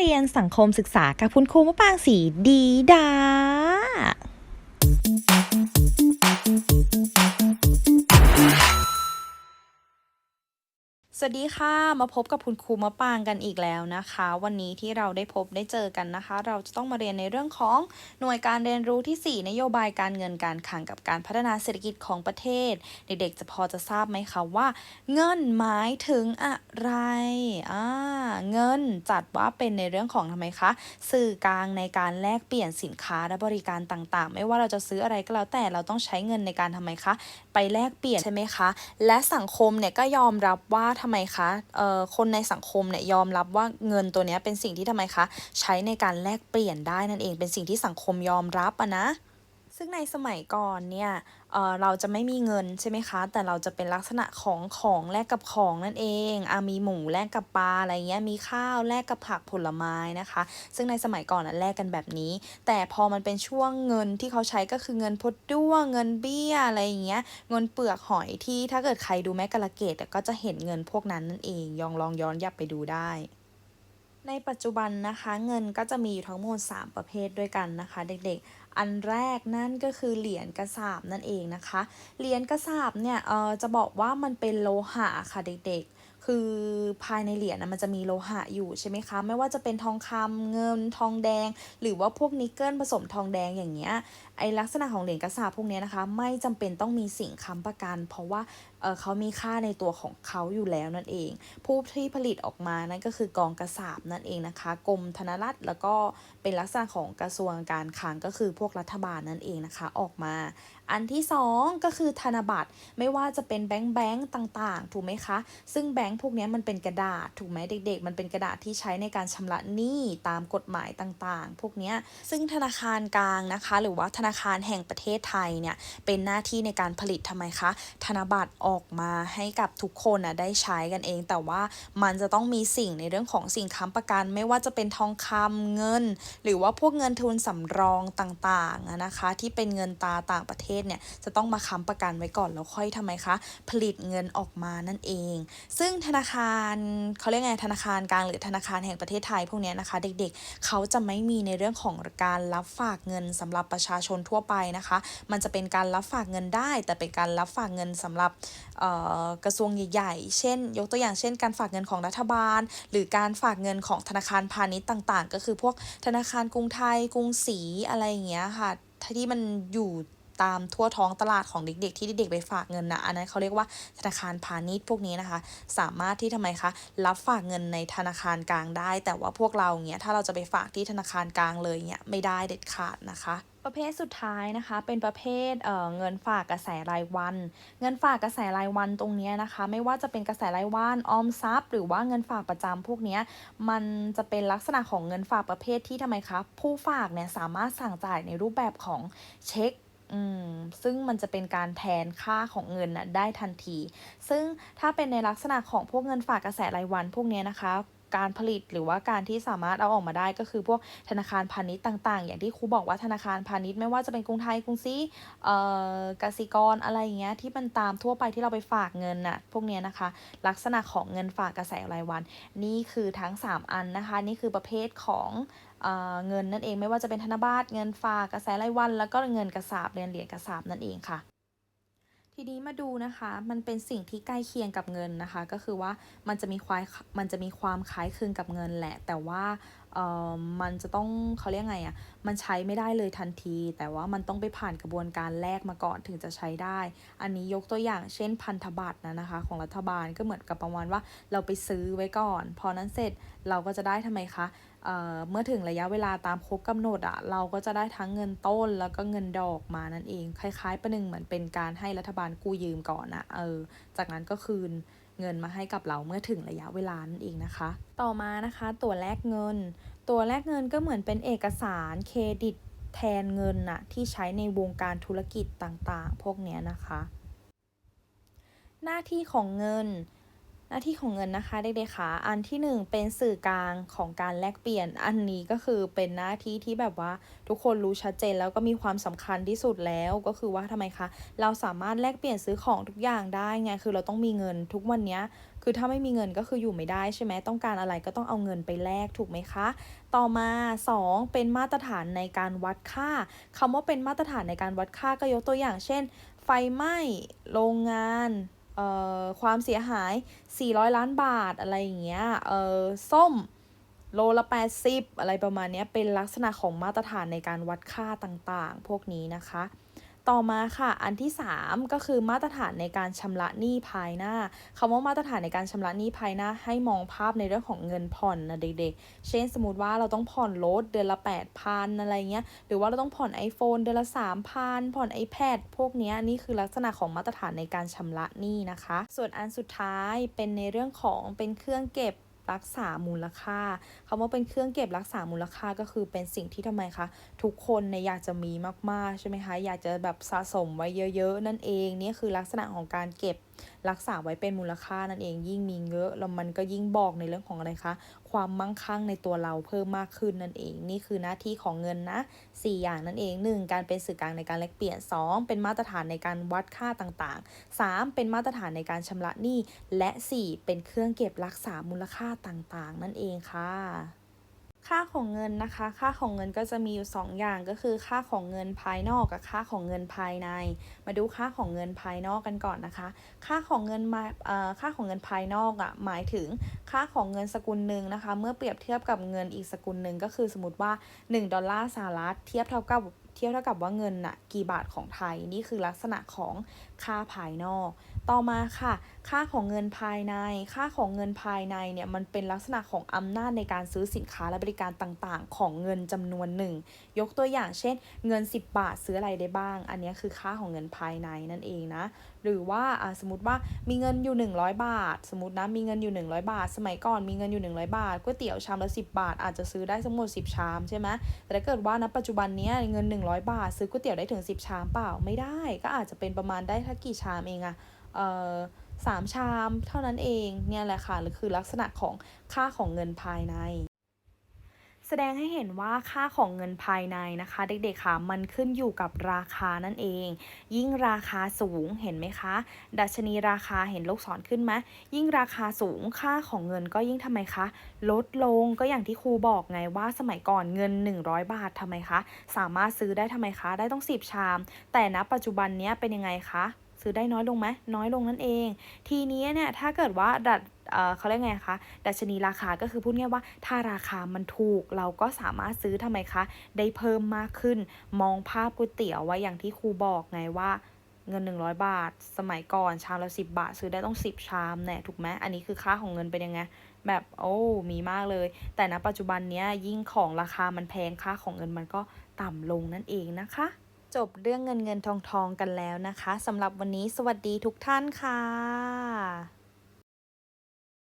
เรียนสังคมศึกษากับคุณครูมะปางสีดีดา สวัสดีค่ะมาพบกับคุณครูมะปางกันอีกแล้วนะคะ วันนี้ที่เราได้พบได้เจอกันนะคะ เราจะต้องมาเรียนในเรื่องของหน่วยการเรียนรู้ที่ 4 นโยบายการเงินการคลังกับการพัฒนาเศรษฐกิจของประเทศ เด็กๆจะพอจะทราบไหมคะว่า เงินหมายถึงอะไรอ่าเงินจัดว่าเป็นในเรื่องของทำไมคะ สื่อกลางในการแลกเปลี่ยนสินค้าและบริการต่างๆ ไม่ว่าเราจะซื้ออะไรก็แล้วแต่เราต้องใช้เงินในการทำไมคะ ไปแลกเปลี่ยนใช่ไหมคะ และสังคมเนี่ยก็ยอมรับว่าทำไมคะเอ่อคนในสังคมเนี่ยยอมรับว่าเงินตัวนี้เป็นสิ่งที่ทำไมคะ ใช้ในการแลกเปลี่ยนได้นั่นเองเป็นสิ่งที่สังคมยอมรับอะนะ ซึ่งในสมัยก่อนเนี่ยเอ่อเราจะไม่มีเงินใช่ไหมคะ แต่เราจะเป็นลักษณะของของแลกกับของนั่นเองอมีหมูแลกกับปลาอะไรเงี้ย มีข้าวแลกกับผักผลไม้นะคะ ซึ่งในสมัยก่อนนะแลกกันแบบนี้ แต่พอมันเป็นช่วงเงินที่เขาใช้ก็คือเงินพดด้วง เงินเบี้ยอะไรอย่างเงี้ย เงินเปลือกหอยที่ถ้าเกิดใครดูแม่กะละเกดอะก็จะเห็นเงินพวกนั้นนั่นเองยองลองย้อนยับไปดูได้ ในปัจจุบันนะคะเงินก็จะมีอยู่ทั้งหมด 3 ประเภทด้วยกันนะคะเด็กๆ อันแรกนั่นก็คือเหรียญกระสาบนั่นเองนะคะ เหรียญกระสาบเนี่ยเออจะบอกว่ามันเป็นโลหะค่ะเด็กๆ คือภายในเหรียญนะมันจะมีโลหะอยู่ใช่ไหมคะ ไม่ว่าจะเป็นทองคำเงินทองแดง หรือว่าพวกนิกเกิลผสมทองแดงอย่างเงี้ยไอลักษณะของเหรียญกระสาบพวกเนี้ยนะคะ ไม่จำเป็นต้องมีสิ่งค้ำประกัน เพราะว่า เออเขามีค่าในตัวของเขาอยู่แล้วนั่นเอง ผู้ที่ผลิตออกมานั่นก็คือกองกระสาบนั่นเองนะคะกรมธนรัฐแล้วก็เป็นลักษณะของกระทรวงการคลังก็คือพวกรัฐบาลนั่นเองนะคะออกมา อันที่สองก็คือธนบัตรไม่ว่าจะเป็นแบงค์แบงค์ต่างๆ ถูกไหมคะ ซึ่งแบงค์พวกนี้มันเป็นกระดาษถูกไหมเด็ก ๆ มันเป็นกระดาษที่ใช้ในการชำระหนี้ตามกฎหมายต่างๆ พวกนี้ซึ่งธนาคารกลางนะคะ หรือว่าธนาคารแห่งประเทศไทยเนี่ยเป็นหน้าที่ในการผลิตทำไมคะธนบัตรอออกมาให้กับทุกคนอะได้ใช้กันเอง แต่ว่ามันจะต้องมีสิ่งในเรื่องของสิ่งค้ำประกันไม่ว่าจะเป็นทองคำเงิน หรือว่าพวกเงินทุนสำรองต่างๆนะคะ ที่เป็นเงินตาต่างประเทศเนี่ยจะต้องมาค้ำประกันไว้ก่อนแล้วค่อยทำไมคะ ผลิตเงินออกมานั่นเอง ซึ่งธนาคารเขาเรียกไงธนาคารกลางหรือธนาคารแห่งประเทศไทยพวกเนี้ยนะคะ เด็กๆเขาจะไม่มีในเรื่องของการรับฝากเงินสำหรับประชาชนทั่วไปนะคะ มันจะเป็นการรับฝากเงินได้ แต่เป็นการรับฝากเงินสำหรับกระทรวงใหญ่ๆ เช่น ยกตัวอย่างเช่น การฝากเงินของรัฐบาล หรือการฝากเงินของธนาคารพาณิชย์ต่างๆ ก็คือพวกธนาคารกรุงไทยกรุงศรีอะไรอย่างเงี้ยค่ะที่มันอยู่ตามทั่วท้องตลาดของเด็กๆ ที่เด็กๆไปฝากเงินนะอันนั้นเขาเรียกว่าธนาคารพาณิชย์พวกนี้นะคะ สามารถที่ทำไมคะรับฝากเงินในธนาคารกลางได้ แต่ว่าพวกเราเงี้ยถ้าเราจะไปฝากที่ธนาคารกลางเลยเงี้ยไม่ได้เด็ดขาดนะคะ ประเภทสุดท้ายนะคะเป็นประเภทเเงินฝากกระแสรายวัน เงินฝากกระแสรายวันตรงนี้นะคะ ไม่ว่าจะเป็นกระแสรายวันออมทรัพย์ หรือว่าเงินฝากประจำพวกนี้มันจะเป็นลักษณะของเงินฝากประเภทที่ทำไมคะผู้ฝากเนี่ยสามารถสั่งจ่ายในรูปแบบของเช็คอืมซึ่งมันจะเป็นการแทนค่าของเงินน่ะได้ทันที ซึ่งถ้าเป็นในลักษณะของพวกเงินฝากกระแสรายวันพวกนี้นะคะ การผลิตหรือว่าการที่สามารถเอาออกมาได้ก็คือพวกธนาคารพาณิชย์ต่างๆ อย่างที่ครูบอกว่าธนาคารพาณิชย์ไม่ว่าจะเป็นกรุงไทยกรุงศรีเอ่อกสิกรอะไรอย่างเงี้ยที่มันตามทั่วไปที่เราไปฝากเงินน่ะพวกเนี้ยนะคะ ลักษณะของเงินฝากกระแสรายวัน นี่คือทั้ง 3 อันนะคะ นี่คือประเภทของเเงินนั่นเองไม่ว่าจะเป็นธนบัตรเงินฝากกระแสรายวัน แล้วก็เงินกระสาบเรียนเหรียญกระสาบนั่นเองค่ะ ทีนี้มาดูนะคะ มันเป็นสิ่งที่ใกล้เคียงกับเงินนะคะ ก็คือว่ามันจะมีความมันจะมีความคล้ายคลึงกับเงินแหละ แต่ว่า มันจะต้องเขาเรียกไงอะ่ะ มันใช้ไม่ได้เลยทันที แต่ว่ามันต้องไปผ่านกระบวนการแลกมาก่อนถึงจะใช้ได้ อันนี้ยกตัวอย่างเช่นพันธบัตรนะนะคะ ของรัฐบาลก็เหมือนกับประมาณว่าเราไปซื้อไว้ก่อน พอนั้นเสร็จเราก็จะได้ทำไมคะเอ่อเมื่อถึงระยะเวลาตามครบกำหนดอะเราก็จะได้ทั้งเงินต้นแล้วก็เงินดอกมานั่นเอง คล้ายๆประหนึ่งเหมือนเป็นการให้รัฐบาลกู้ยืมก่อนนะเออ จากนั้นก็คืน เงินมาให้กับเราเมื่อถึงระยะเวลานั่นเองนะคะ ต่อมานะคะ ตัวแลกเงิน ตัวแลกเงินก็เหมือนเป็นเอกสารเครดิตแทนเงินน่ะที่ใช้ในวงการธุรกิจต่างๆ พวกเนี้ยนะคะ หน้าที่ของเงิน หน้าที่ของเงินนะคะเด็กๆคะอันที่หนึ่งเป็นสื่อกลางของการแลกเปลี่ยน อันนี้ก็คือเป็นหน้าที่ที่แบบว่าทุกคนรู้ชัดเจนแล้วก็มีความสำคัญที่สุดแล้วก็คือว่าทำไมคะเราสามารถแลกเปลี่ยนซื้อของทุกอย่างได้ไงคือเราต้องมีเงินทุกวันเนี้ยคือถ้าไม่มีเงินก็คืออยู่ไม่ได้ใช่ไหมต้องการอะไรก็ต้องเอาเงินไปแลกถูกไหมคะ ต่อมา 2 เป็นมาตรฐานในการวัดค่าคำว่าเป็นมาตรฐานในการวัดค่าก็ยกตัวอย่าง เช่น ไฟไหม้โรงงาน ความเสียหาย 400 ล้านบาทอะไรอย่างเงี้ยเออส้มโลละ 80 อะไรประมาณเนี้ยเป็นลักษณะของมาตรฐานในการวัดค่าต่างๆ พวกนี้นะคะ ต่อมาค่ะอันที่ 3 ก็คือมาตรฐานในการชำระหนี้ภายหน้าคำว่ามาตรฐานในการชำระหนี้ภายหน้า ให้มองภาพในเรื่องของเงินผ่อนนะเด็กๆ เช่นสมมติว่าเราต้องผ่อนรถเดือนละ 8,000อะไรเงี้ยหรือว่าเราต้องผ่อน iPhone เดือนละ 3,000 ผ่อน iPad พวกเนี้ยนี่คือลักษณะของมาตรฐานในการชำระหนี้นะคะ ส่วนอันสุดท้ายเป็นในเรื่องของเป็นเครื่องเก็บ รักษามูลค่าคำว่าเป็นเครื่องเก็บรักษามูลค่าก็คือเป็นสิ่งที่ทำไมคะทุกคนในอยากจะมีมากๆใช่ไหมคะอยากจะแบบสะสมไว้เยอะๆ นั่นเองนี่คือลักษณะของการเก็บรักษาไว้เป็นมูลค่านั่นเองยิ่งมีเยอะแล้วมันก็ยิ่งบอกในเรื่องของอะไรคะ ความมั่งคั่งในตัวเราเพิ่มมากขึ้นนั่นเอง นี่คือหน้าที่ของเงินนะ 4 อย่างนั่นเอง 1. การเป็นสื่อกลางในการแลกเปลี่ยน 2. เป็นมาตรฐานในการวัดค่าต่างๆ 3. เป็นมาตรฐานในการชำระหนี้ และ 4. เป็นเครื่องเก็บรักษามูลค่าต่างๆ นั่นเองค่ะ ค่าของเงินนะคะ ค่าของเงินก็จะมีอยู่ 2 อย่างก็คือค่าของเงินภายนอกกับค่าของเงินภายใน มาดูค่าของเงินภายนอกกันก่อนนะคะ ค่าของเงินมาค่าของเงินภายนอกอะ่ะหมายถึงค่าของเงินสกุลหนึ่งนะคะ เมื่อเปรียบเทียบกับเงินอีกสกุลหนึ่งก็คือสมมติว่า 1 ดอลลาร์สหรัฐเทียบเท่ากับเทียบเท่ากับว่าเงินน่ะกี่บาทของไทยนี่คือลักษณะของ ค่าภายนอก ต่อมาค่ะ ค่าของเงินภายใน ค่าของเงินภายในเนี่ยมันเป็นลักษณะของอำนาจในการซื้อสินค้าและบริการต่างๆ ของเงินจำนวนหนึ่ง ยกตัวอย่างเช่น เงิน 10 บาทซื้ออะไรได้บ้าง อันนี้คือค่าของเงินภายในนั่นเองนะ หรือว่าสมมติว่ามีเงินอยู่ 100 บาท สมมตินะมีเงินอยู่ 100 บาท สมัยก่อนมีเงินอยู่ 100 บาทก๋วยเตี๋ยวชามละ 10 บาท อาจจะซื้อได้ทั้งหมด 10 ชามใช่ไหมแต่ถ้าเกิดว่าณปัจจุบันนี้เงิน 100 บาท ซื้อก๋วยเตี๋ยวได้ถึง 10 ชามเปล่าไม่ได้ ก็อาจจะเป็นประมาณได้ถ้ากี่ชามเองอะเอ่อสามชามเท่านั้นเองเนี่ยแหละค่ะหรือคือลักษณะของค่าของเงินภายใน แสดงให้เห็นว่าค่าของเงินภายในนะคะ เด็กๆค่ะมันขึ้นอยู่กับราคานั่นเอง ยิ่งราคาสูงเห็นไหมคะ ดัชนีราคาเห็นลูกศรขึ้นไหมยิ่งราคาสูงค่าของเงินก็ยิ่งทำไมคะ ลดลงก็อย่างที่ครูบอกไงว่าสมัยก่อนเงิน 100 บาททำไมคะ สามารถซื้อได้ทำไมคะ ได้ต้อง 10 ชาม แต่ณปัจจุบันนี้เป็นยังไงคะซื้อได้น้อยลงไหมน้อยลงนั่นเอง ทีนี้เนี่ยถ้าเกิดว่าดัด เขาเรียกไงคะดัชนีราคาก็คือพูดง่ายว่าถ้าราคามันถูกเราก็สามารถซื้อทำไมคะ ได้เพิ่มมากขึ้น มองภาพก๋วยเตี๋ยวไว้อย่างที่ครูบอกไงว่าเงิน 100 บาท สมัยก่อนชามละ10 บาท ซื้อได้ต้อง 10 ชามแน่ถูกไหมอันนี้คือค่าของเงินเป็นยังไง แบบโอ้มีมากเลย แต่ณปัจจุบันนี้ยิ่งของราคามันแพงค่าของเงินมันก็ต่ำลงนั่นเองนะคะ จบเรื่องเงินเงินทองทองกันแล้วนะคะสำหรับวันนี้สวัสดีทุกท่านค่ะ